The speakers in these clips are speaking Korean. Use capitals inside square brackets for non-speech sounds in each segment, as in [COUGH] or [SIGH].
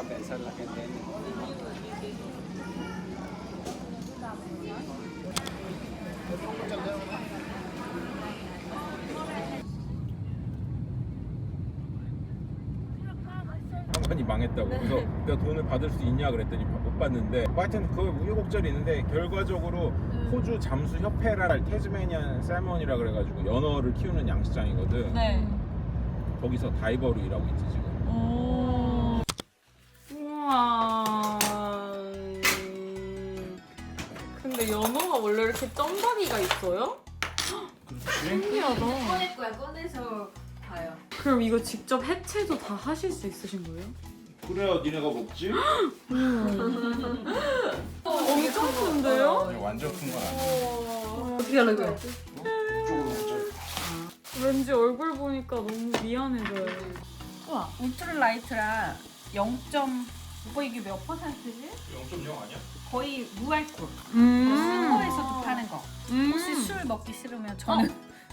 का पैसा लगे देने 이 망했다고. 그래서 네. 내가 돈을 받을 수 있냐 그랬더니 못 받는데. 뭐 하여튼 그 우여곡절이 있는데 결과적으로 네. 호주 잠수 협회랄 테즈메니안 셀몬이라 그래가지고 연어를 키우는 양식장이거든. 네. 거기서 다이버로 일하고 있지 지금. 오. 이렇게 점다리가 있어요? 그렇지 신기하다. 꺼낼 거야 꺼내서 봐요. 그럼 이거 직접 해체도 다 하실 수 있으신 거예요? 그래야 니네가 먹지? [GASPS] 엄청 큰데요? 완전 큰 건 아니야 어떻게 하려고요? 이쪽으로 먹자 왠지 얼굴 보니까 너무 미안해져요. 우와 울트라 라이트라 0. 오빠 이게 몇 퍼센트지? 0.0 아니야? 거의 무알콜. 스모에서도 파는 거. 음. 혹시 술 먹기 싫으면 저는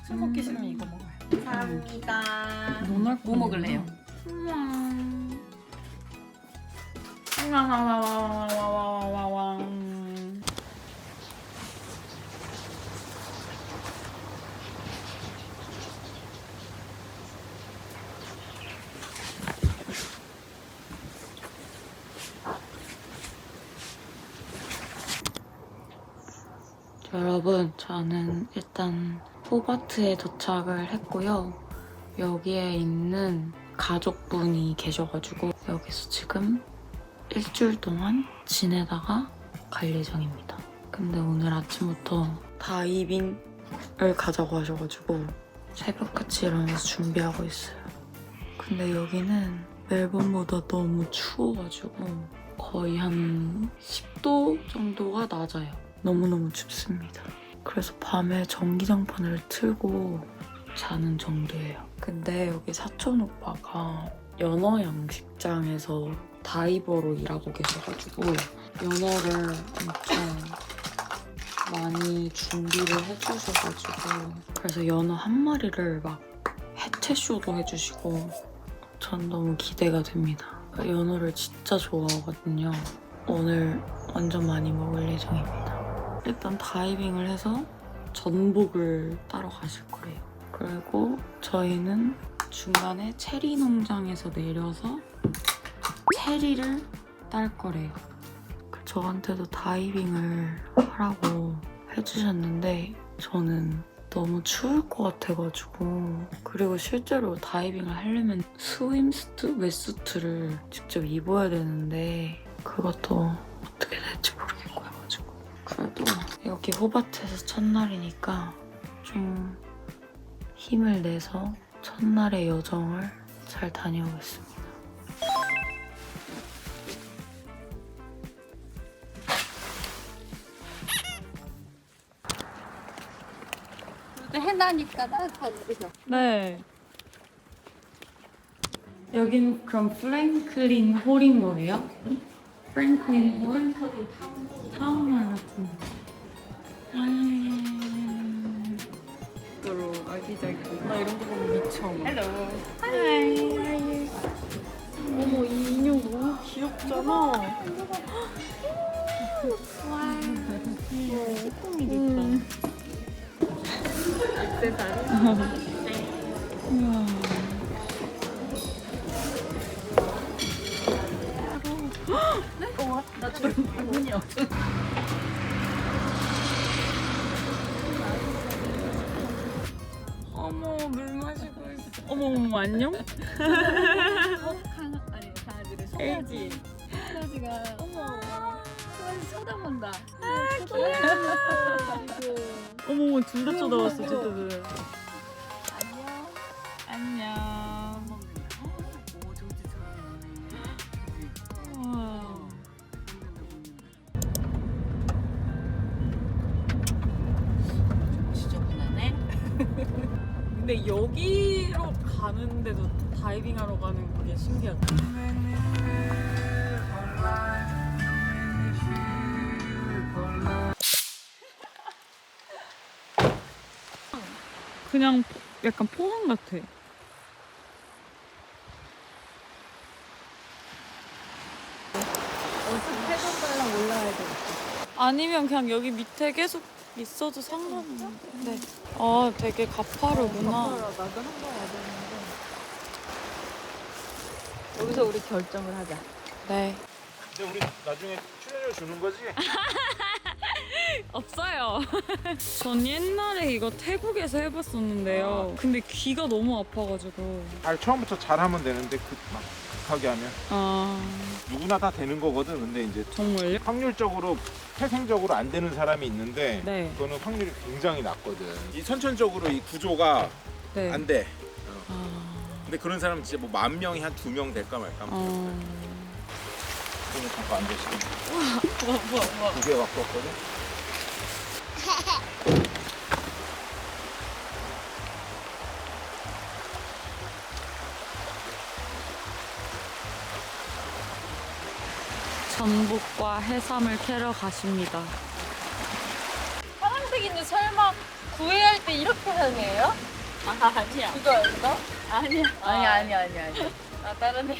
술 먹기 싫으면 이거 먹어요. 감사합니다. 논할 뭐 먹을래요? 우와. 우와, 우와, 우와, 우와, 우와, 우와, 우와. 여러분, 저는 일단 호바트에 도착을 했고요. 여기에 있는 가족분이 계셔가지고 여기서 지금 일주일 동안 지내다가 갈 예정입니다. 근데 오늘 아침부터 다이빙을 가자고 하셔가지고 새벽같이 일어나서 준비하고 있어요. 근데 여기는 멜번보다 너무 추워가지고 거의 한 10도 정도가 낮아요. 너무너무 춥습니다. 그래서 밤에 전기장판을 틀고 자는 정도예요. 근데 여기 사촌 오빠가 연어 양식장에서 다이버로 일하고 계셔가지고 연어를 엄청 많이 준비를 해주셔가지고 그래서 연어 한 마리를 막 해체쇼도 해주시고 전 너무 기대가 됩니다. 연어를 진짜 좋아하거든요. 오늘 완전 많이 먹을 예정입니다. 일단 다이빙을 해서 전복을 따러 가실 거래요. 그리고 저희는 중간에 체리 농장에서 내려서 체리를 딸 거래요. 그 저한테도 다이빙을 하라고 해주셨는데 저는 너무 추울 것 같아가지고 그리고 실제로 다이빙을 하려면 스윙스트, 웨스트를 직접 입어야 되는데 그것도 어떻게 될지 모르겠고 해가지고 그래도 여기 호바트에서 첫날이니까 좀 힘을 내서 첫날의 여정을 잘 다녀오겠습니다. 해나니까 따뜻하죠. 네. 여긴 그럼 프랭클린 홀인 거예요? 땡큐. 오른쪽이 처음 알았어. 로 아기자기. 나 이런 거 보면 미쳐. 헬로. 하이. 어머 이 인형 너무 귀엽잖아. 와. 시콩이 됐다. 6대 다리. 문이 없어. 어머 물 마시고 있어. 어머 어머 안녕? 강아 아니 강아지를 LG. 강아지가 어머 강아지 쳐다본다. 어머 어머 둘다 쳐다봤어 쟤들. 안녕. 안녕. 근데 여기로 가는데도 다이빙하러 가는 그게 신기하다. 그냥 약간 포항 같아. 어차피 해변가랑 올라야 돼. 아니면 그냥 여기 밑에 계속 있어도 상관없는데. 네. 아, 되게 가파르구나. 나도 한 번 와봤는데. 여기서 우리 결정을 하자. 네. 근데 우리 나중에 출연료 주는 거지? [LAUGHS] [LAUGHS] 없어요. [LAUGHS] 전 옛날에 이거 태국에서 해봤었는데요. 근데 귀가 너무 아파가지고. 아 처음부터 잘하면 되는데 그, 막 급하게 하면 아 누구나 다 되는 거거든. 근데 이제 정말요? 확률적으로 태생적으로 안 되는 사람이 있는데 네. 그거는 확률이 굉장히 낮거든. 이 선천적으로 이 구조가 네. 안 돼. 아. 근데 그런 사람 진짜 뭐 만 명이 한 두 명 될까 말까. 어. 그거는 잠깐 안 되시네. 뭐야 뭐야 뭐야. 두개 갖고 왔거든. 전복과 해삼을 캐러 가십니다. 파란색인데 설마 구애할 때 이렇게 향해요? 아, 아니야. 그거였어? 아니야. 아니야, 아니야, 아니야, 아니야. 아, 다른 애.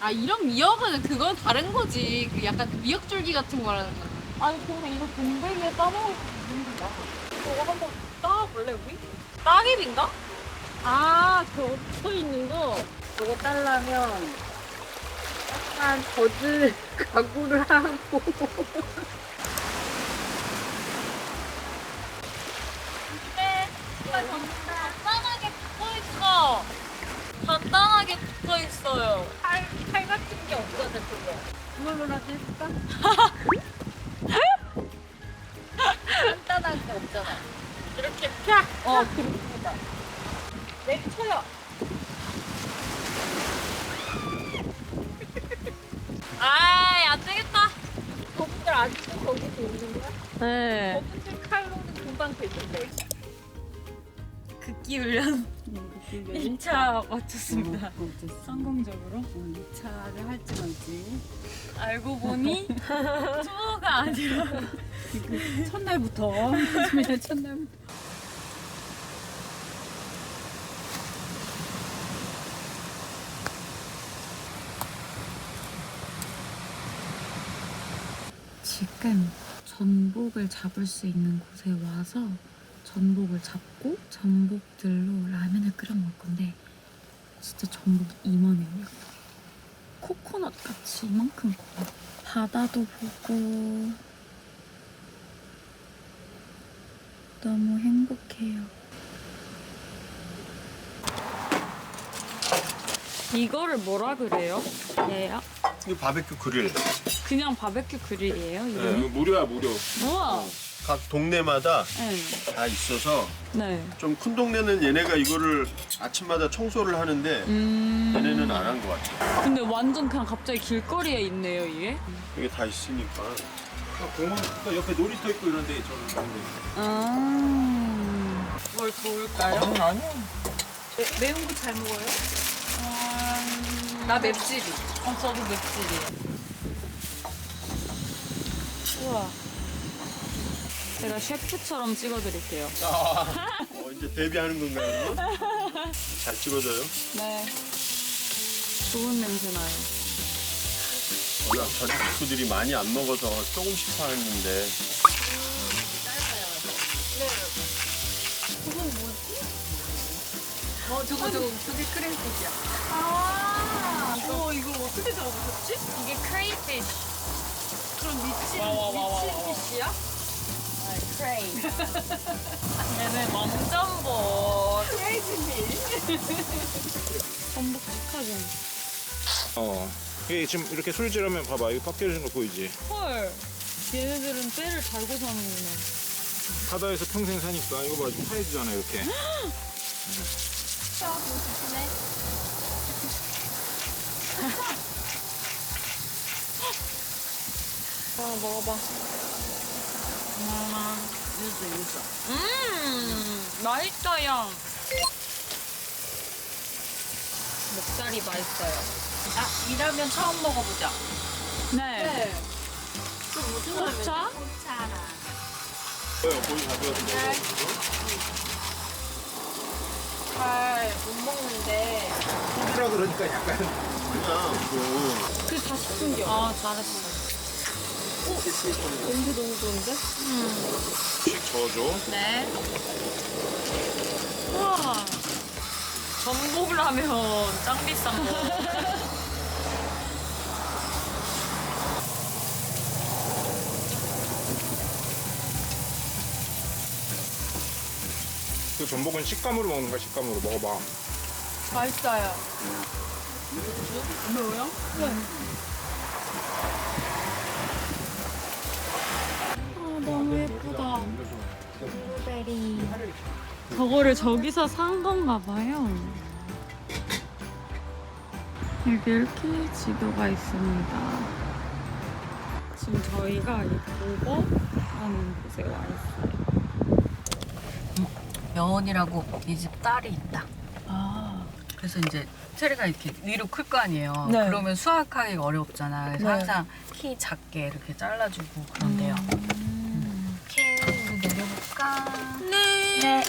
아 이런 미역은 그건 다른 거지. 그 약간 그 미역줄기 같은 거라는 거. 아니, 근데 이거 동백이에 따먹을 수 있는가? 저거 한번 따볼래, 우리? 따개비인가? 아, 그 엎쳐 있는 거. 저거 따려면 약간 젖을 각오를 하고. 근데 정말 단단하게 붙어있어. 단단하게 붙어있어요. 칼, 칼 같은 게 없어, 그거. 이걸로라도 해볼까? 간단한 게 없잖아. 이렇게 펴! 어, 그렇습니다. 내쳐요. 아이, 안 되겠다. 저분들 아직도 거기서 있는 거야? 네. 칼로는 금방. 극기 훈련 1차 마쳤습니다. 성공적으로. 2차를 할지 말지. 알고 보니 [LAUGHS] 투어가 아니라 첫날부터. [LAUGHS] [LAUGHS] 요즘에 첫날부터. 지금 전복을 잡을 수 있는 곳에 와서 전복을 잡고 전복들로 라면을 끓여 먹을 건데 진짜 전복이 이만해요. 코코넛 같이 이만큼 커요. 바다도 보고 너무 행복해요. 이거를 뭐라 그래요? 얘야? 이 바베큐 그릴. 그냥 바베큐 그릴이에요? 이름이? 네, 무료야 무료. 우와! 각 동네마다 네. 다 있어서 네. 좀 큰 동네는 얘네가 이거를 아침마다 청소를 하는데 음. 얘네는 안 한 것 같아. 근데 완전 그냥 갑자기 길거리에 있네요, 이게. 이게 다 있으니까. 공원 그 옆에 놀이터 있고 이런데 저는 좋은데. 아. 뭘 좋을까요? 아니 아니야. 매운 거 잘 먹어요? 음... 나 맵찔이. 어, 저도 맵찔이에요. 우와. 제가 셰프처럼 찍어드릴게요. 어, 이제 데뷔하는 건가요? [LAUGHS] 잘 찍어줘요. 네. 좋은 냄새 나요. 워낙 전 식구들이 많이 안 먹어서 조금씩 사왔는데 저거 저거 저게 크레이피시야. 아, 이거, 이걸 어떻게 잡으셨지? 이게 크레이피시. 그럼 미친, 미친 피시야? 아, 크레이. [LAUGHS] 얘네 왕전복. 크레이지니. 전복 축하전. 어. 이게 지금 이렇게 술질하면 봐봐 이거 깎여지는 거 보이지? 헐. 얘네들은 때를 달고 사는구나. 바다에서 평생 사니까 이거 봐 지금 하얘지잖아 이렇게. [GASPS] 아, 먹어봐. 음, 유수, 유수. 음, 맛있어요. 목살이 맛있어요. 아, 이라면 처음 먹어보자. 네. 그 무슨 라면? 차? 거의 가져와서 잘 못 먹는데. 먹으라 그러니까 약간 그냥 그 그다 숨겨. 아, 잘했어. 냄새 너무 좋은데? 씩 저어줘. 네. 우와. 전복 라면 짱 비싼 거. [LAUGHS] 그 전복은 식감으로 먹는 거야 식감으로 먹어봐 맛있어요. 아, 너무 예쁘다. 저거를 저기서 산 건가 봐요. 여기 이렇게 지도가 있습니다. 지금 저희가 이 보거라는 곳에 와 있어요. 여원이라고 이 집 딸이 있다. 그래서 이제 체리가 이렇게 위로 클 거 아니에요. 네. 그러면 수확하기가 어렵잖아. 그래서 네. 항상 키 작게 이렇게 잘라주고 그런대요. 음. 오케이, 우리 내려볼까? 네.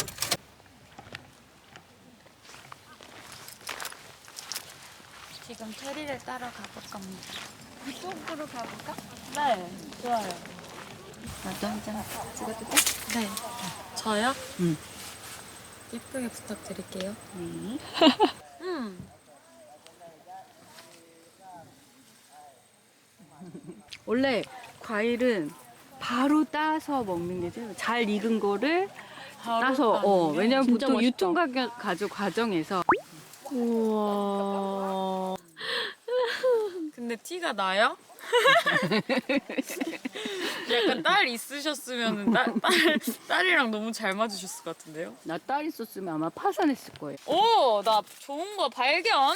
지금 체리를 따러 가볼 겁니다. 이쪽으로 가볼까? 네, 좋아요. 나도 한장 찍어도 돼? 네. 저요? 응. 예쁘게 부탁드릴게요. 네. 음. [LAUGHS] 원래 과일은 바로 따서 먹는 게 제일 잘 익은 거를 따서 어 왜냐면 보통. 유통 가격 가족 과정에서 우와. 근데 티가 나요? [LAUGHS] 약간 딸 있으셨으면 딸, 딸, 딸이랑 너무 잘 맞으셨을 것 같은데요? 나 딸 있었으면 아마 파산했을 거예요. 오, 나 좋은 거 발견.